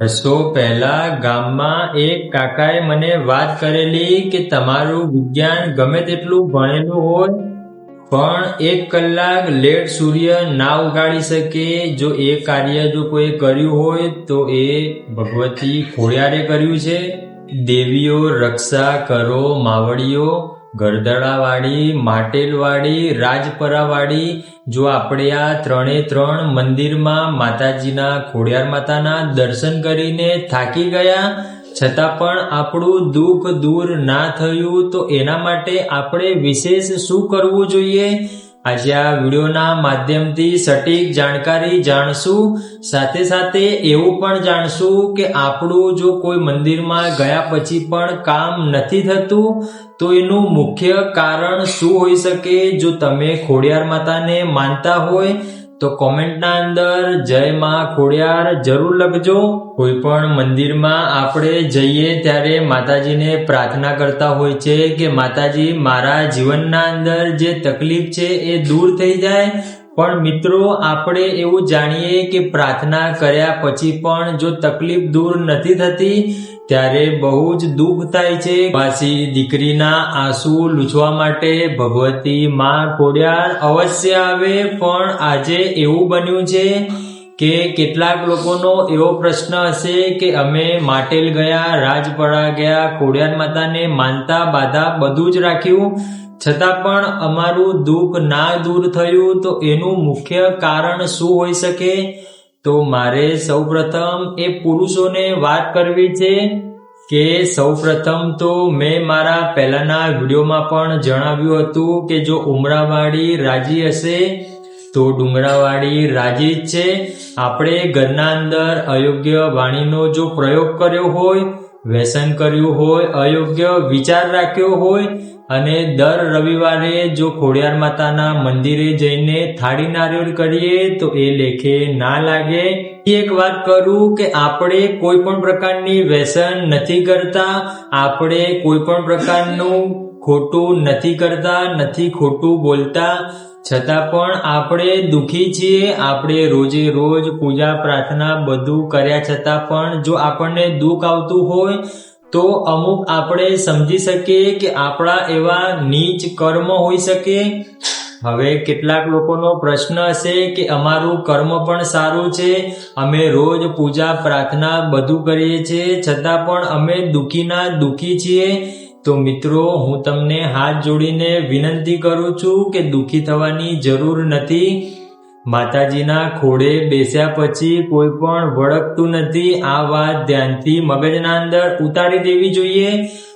વર્ષો પહેલા ગામમાં એક કાકાએ મને વાત કરેલી કે તમારું વિજ્ઞાન ગમે તેટલું ભણેલું હોય, પણ એક કલાક લેટ સૂર્ય ના ઉગાડી શકે. જો એ કાર્ય જો કોઈ કર્યું હોય, તો એ ભગવતી ખોડિયારે કર્યું છે. દેવીઓ, રક્ષા કરો, માવડીઓ ગરદડાવાળી માટેલવાડી રાજપરાવાળી, જો આપણે આ ત્રણે ત્રણ મંદિરમાં માતાજીના ખોડિયાર માતાના દર્શન કરીને થાકી ગયા, છતાં પણ આપણું દુઃખ દૂર ના થયું, તો એના માટે આપણે વિશેષ શું કરવું જોઈએ? આજે આ વિડીયોના માધ્યમથી સટીક જાણકારી જાણશું. સાથે સાથે એવું પણ જાણશું કે આપણું જો કોઈ મંદિરમાં ગયા પછી પણ કામ નથી થતું, તો એનું મુખ્ય કારણ શું હોઈ શકે? જો તમે ખોડિયાર માતાને માનતા હોય તો કોમેન્ટના અંદર જય માં ખોડિયાર જરૂર લખજો. કોઈ પણ મંદિરમાં આપણે જઈએ ત્યારે માતાજીને પ્રાર્થના કરતા હોય છે કે માતાજી મારા જીવનના અંદર જે તકલીફ છે એ દૂર થઈ જાય. પણ મિત્રો, આપણે એવું જાણીએ કે પ્રાર્થના કર્યા પછી પણ જો તકલીફ દૂર નથી થતી, ત્યારે બહુ જ દુઃખ થાય છે. પાછી દીકરીના આંસુ લૂછવા માટે ભગવતી માં ખોડિયાર અવશ્ય આવે, પણ આજે એવું બન્યું છે કે કેટલાક લોકોનો એવો પ્રશ્ન હશે કે અમે માટેલ ગયા રાજપરા ગયા, ખોડિયાર માતાને માનતા બાધા બધું જ રાખ્યું. છતાં પણ અમારું દુઃખ ના દૂર થયું, તો એનું મુખ્ય કારણ શું હોઈ શકે? તો મારે સૌપ્રથમ એ પુરુષોને વાત કરવી છે કે સૌપ્રથમ તો મેં મારા પહેલાના વિડીયોમાં પણ જણાવ્યું હતું કે જો ઉમરાવાળી રાજી હશે, તો ડુંગરાવાળી રાજી જ છે. આપણે ઘરના અંદર અયોગ્ય વાણીનો જો પ્રયોગ કર્યો હોય, વ્યસન કર્યું હોય, અયોગ્ય વિચાર રાખ્યો હોય અને દર રવિવારે જો ખોડિયાર માતાના મંદિરે જઈને થાળી નારિયેળ કરીએ તો એ લેખે ના લાગે. એક વાત કરું કે આપણે કોઈ પણ પ્રકારની વ્યસન નથી કરતા, આપણે કોઈ પણ પ્રકારનું ખોટું નથી કરતા, નથી ખોટું બોલતા. છતાં પણ આપણે દુઃખી છીએ, આપણે રોજે રોજ પૂજા પ્રાર્થના બધું કર્યા છતાં પણ જો આપણને દુઃખ આવતું હોય તો અમુક આપણે સમજી શકીએ કે આપણા એવા નીચ કર્મ હોઈ શકે. હવે કેટલાક લોકોનો પ્રશ્ન હશે કે અમારું કર્મ પણ સારું છે, અમે રોજ પૂજા પ્રાર્થના બધું કરીએ છીએ, છતાં પણ અમે દુઃખીના દુઃખી છીએ. તો મિત્રો, હું તમને હાથ જોડીને વિનંતી કરું છું કે દુઃખી થવાની જરૂર નથી. માતાજીના ખોડે બેસ્યા પછી કોઈ પણ વળગતું નથી. આ વાત ધ્યાનથી મગજના અંદર ઉતારી દેવી જોઈએ.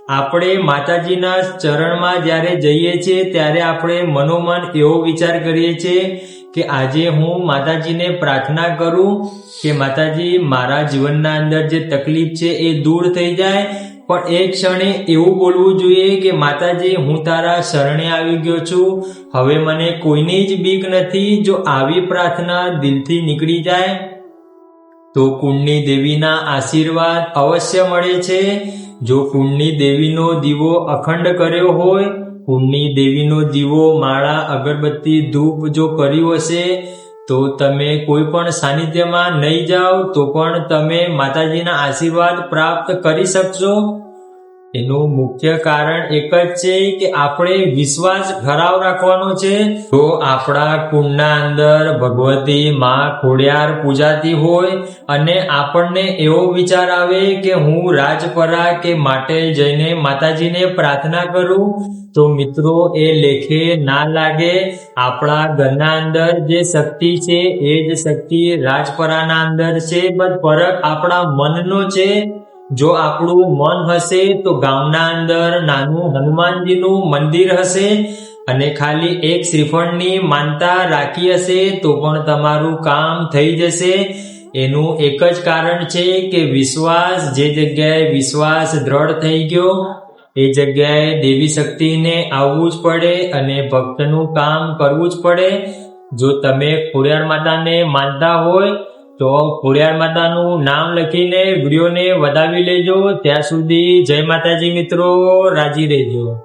આપણે માતાજીના ચરણમાં જ્યારે જઈએ છીએ, ત્યારે આપણે મનોમન એવો વિચાર કરીએ છીએ કે આજે હું માતાજીને પ્રાર્થના કરું કે માતાજી, મારા જીવનના અંદર જે તકલીફ છે એ દૂર થઈ જાય. પણ એક ક્ષણે એવું બોલવું જોઈએ કે, માતાજી, હું તારા શરણે આવી ગયો છું. હવે મને કોઈની જ બીક નથી જો આવી પ્રાર્થના દિલથી નીકળી જાય. તો કુંડની દેવીના આશીર્વાદ અવશ્ય મળે છે. જો કુંડની દેવીનો દીવો અખંડ કર્યો હોય, કુંડની દેવીનો દીવો માળા અગરબત્તી ધૂપ જો કર્યું હશે તો તમે કોઈ પણ સાનિધ્યમાં નહીં જાઓ તો પણ તમે માતાજીના આશીર્વાદ પ્રાપ્ત કરી શકશો. એનું મુખ્ય કારણ એક જ છે કે આપણે વિશ્વાસ ઘરાવ રાખવાનો છે. તો આપણા કુંડના અંદર ભગવતી માં ખોડિયાર પૂજાતી હોય અને આપણને એવો વિચાર આવે કે હું રાજપરા કે માટે જઈને માતાજીને પ્રાર્થના કરું, તો મિત્રો, એ લેખે ના લાગે. આપણા ઘરના અંદર જે શક્તિ છે, એ જ શક્તિ રાજપરાના અંદર છે. બસ ફરક આપણા મનનો છે. જો આપણું મન હશે તો ગામના અંદર નાનું હનુમાનજીનું મંદિર હશે અને ખાલી એક શ્રીફળની માનતા રાખી હશે તો પણ તમારું કામ થઈ જશે. એનું એક જ કારણ છે કે વિશ્વાસ, જે જગ્યાએ વિશ્વાસ દ્રઢ થઈ ગયો, એ જગ્યાએ દેવી શક્તિને આવવું જ પડે અને ભક્તનું કામ કરવું જ પડે. જો તમે ખોડિયાર માતાને માનતા હોય તો ખોડિયાર માતાનું નામ લખીને વિડીયોને વધાવી લેજો. ત્યાં સુધી જય માતાજી મિત્રો, રાજી રહેજો.